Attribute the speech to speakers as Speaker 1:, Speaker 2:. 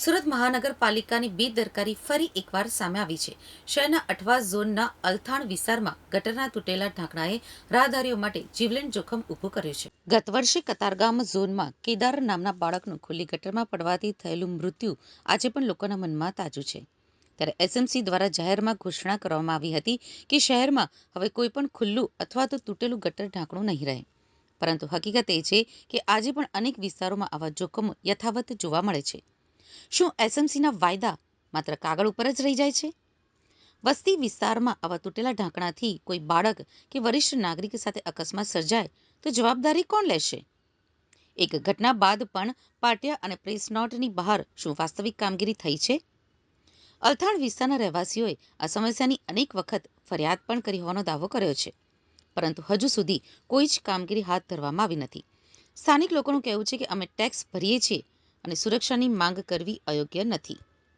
Speaker 1: સુરત મહાનગરપાલિકાની બેદરકારી ફરી એકવાર સામે આવી છે. શહેરના અઠવા ઝોનના અલથાણ વિસ્તારમાં ગટરના તૂટેલા ઢાંકણાએ રાહદારીઓ માટે જીવલેણ જોખમ ઊભું કર્યું છે. ગત વર્ષે કતારગામ ઝોનમાં કેદાર નામના બાળકનું ખુલ્લી ગટરમાં પડવાથી થયેલું મૃત્યુ આજે પણ લોકોના મનમાં તાજું છે. ત્યારે એસએમસી દ્વારા જાહેરમાં ઘોષણા કરવામાં આવી હતી કે શહેરમાં હવે કોઈ પણ ખુલ્લું અથવા તો તૂટેલું ગટર ઢાંકણું નહીં રહે. પરંતુ હકીકત એ છે કે આજે પણ અનેક વિસ્તારોમાં આવા જોખમો યથાવત જોવા મળે છે. શું એસએમસીના વાયદા માત્ર કાગળ ઉપર જ રહી જાય છે? વસ્તી વિસ્તારમાં આવા તૂટેલા ઢાંકણાથી કોઈ બાળક કે વરિષ્ઠ નાગરિક સાથે અકસ્માત સર્જાય તો જવાબદારી કોણ લેશે? એક ઘટના બાદ પણ પાટિયા અને પ્રેસ નોટની બહાર શું વાસ્તવિક કામગીરી થઈ છે? અલથાણ વિસ્તારના રહેવાસીઓએ આ સમસ્યાની અનેક વખત ફરિયાદ પણ કરી હોવાનો દાવો કર્યો છે. પરંતુ હજુ સુધી કોઈ જ કામગીરી હાથ ધરવામાં આવી નથી. સ્થાનિક લોકોનું કહેવું છે કે અમે ટેક્સ ભરીએ છીએ અને સુરક્ષાની માંગ કરવી અયોગ્ય નથી.